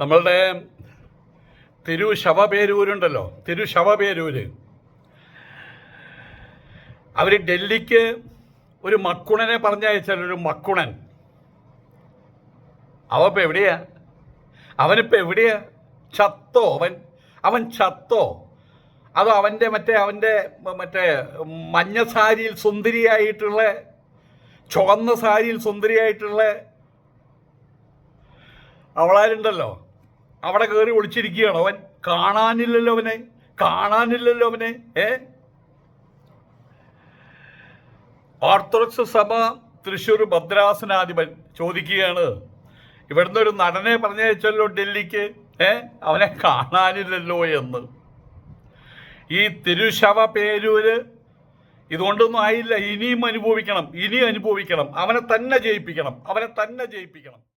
നമ്മളുടെ തിരു ശവപേരൂരുണ്ടല്ലോ തിരു ശവപേരൂര്. അവർ ഡൽഹിക്ക് ഒരു മക്കുണനെ പറഞ്ഞയച്ചാൽ ഒരു മക്കുണൻ. അവ ഇപ്പം എവിടെയാ? അവനിപ്പോൾ എവിടെയാ? ചത്തോ അവൻ? അവൻ ചത്തോ? അതോ അവന്റെ മറ്റേ അവന്റെ മറ്റേ മഞ്ഞ സാരിയിൽ സുന്ദരിയായിട്ടുള്ള ചുവന്ന സാരിയിൽ സുന്ദരിയായിട്ടുള്ള അവളാരുണ്ടല്ലോ? അവിടെ കയറി ഒളിച്ചിരിക്കുകയാണ്. അവൻ കാണാനില്ലല്ലോ അവനെ. കാണാനില്ലല്ലോ അവനെ. ഏ? ഓർത്തഡോക്സ് സഭ തൃശ്ശൂർ ഭദ്രാസനാധിപൻ ചോദിക്കുകയാണ്. ഇവിടുന്ന് ഒരു നടനെ പറഞ്ഞയച്ചല്ലോ ഡൽഹിക്ക്. ഏ? അവനെ കാണാനില്ലല്ലോ എന്ന്. ഈ തിരുശവ പേരൂര് ഇതുകൊണ്ടൊന്നും ആയില്ല. ഇനിയും അനുഭവിക്കണം. ഇനിയും അനുഭവിക്കണം. അവനെ തന്നെ ജയിപ്പിക്കണം. അവനെ തന്നെ ജയിപ്പിക്കണം.